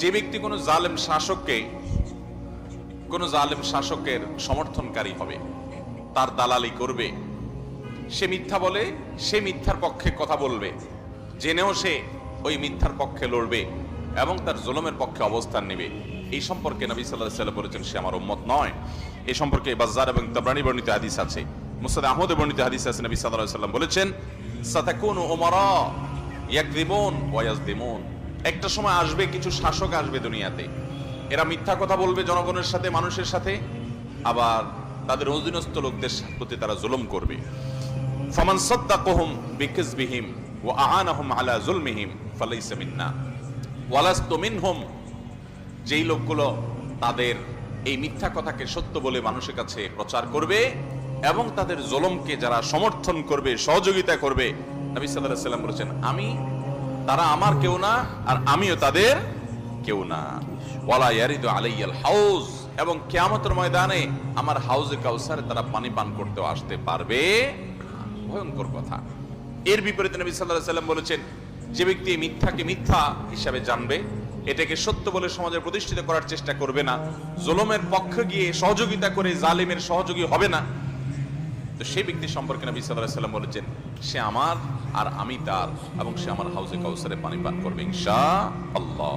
যে ব্যক্তি কোনো জালেম শাসককে, কোনো জালেম শাসকের সমর্থনকারী হবে, তার দালালি করবে। সে মিথ্যা বলে, সে মিথ্যার পক্ষে কথা বলবে। জেনেও সে ওই মিথ্যার পক্ষে লড়বে এবং তার জুলুমের পক্ষে অবস্থান নেবে। এই সম্পর্কে নবী সাল্লাহ সাল্লাম বলেছেন, সে আমার উম্মত নয়। এই সম্পর্কে বাজার এবং তাবরানি বর্ণিত হাদিস আছে মুসাদ আহমদ বর্ণিত হাদিস আছে, নবী সাল্লাহ সাল্লাম বলেছেন, সাতাকুন ওমরা ইয়াকদিবুন ওয়াজদিমুন একটা সময় আসবে, কিছু শাসক আসবে দুনিয়াতে। এরা মিথ্যা কথা বলবে জনগণের সাথে, মানুষের সাথে, আবার তাদের অধীনস্থ লোকদের প্রতি তারা জুলুম করবে। ফামান সাদ্দাকুহুম বিকিজবিহিম ওয়া আ'ানাহুম আলা যুলমিহিম ফালাইসা মিন্না। ওয়ালাস্তু মিনহুম, যেই লোকগুলো তাদের এই মিথ্যা কথাকে সত্য বলে মানুষের কাছে প্রচার করবে এবং তাদের জুলুমকে যারা সমর্থন করবে, সহযোগিতা করবে, নবী আলাইহি সাল্লাম বলেছেন, আমি তারা আমার কেউ না, আর আমিও তাদের কেউ না। ওয়ালা ইয়ারিদু আলাইয়াল হাউজ, এবং কিয়ামতের ময়দানে আমার হাউজে কাউসারে তারা পানি পান করতে আসতে পারবে ভয়ঙ্কর কথা। এর বিপরীতে নবী সাল্লাল্লাহু সাল্লাম বলেছেন, যে ব্যক্তি মিথ্যাকে মিথ্যা হিসাবে জানবে, এটাকে সত্য বলে সমাজে প্রতিষ্ঠিত করার চেষ্টা করবে না। জুলুমের পক্ষে গিয়ে সহযোগিতা করে জালিমের সহযোগী হবে না। তো সেই ব্যক্তি সম্পর্কে নবী সাল্লাহ সাল্লাম বলেছেন, সে আমার আর আমি তার এবং সে আমার হাউজে কাউসারে পানি পান করবে ইনশাআল্লাহ।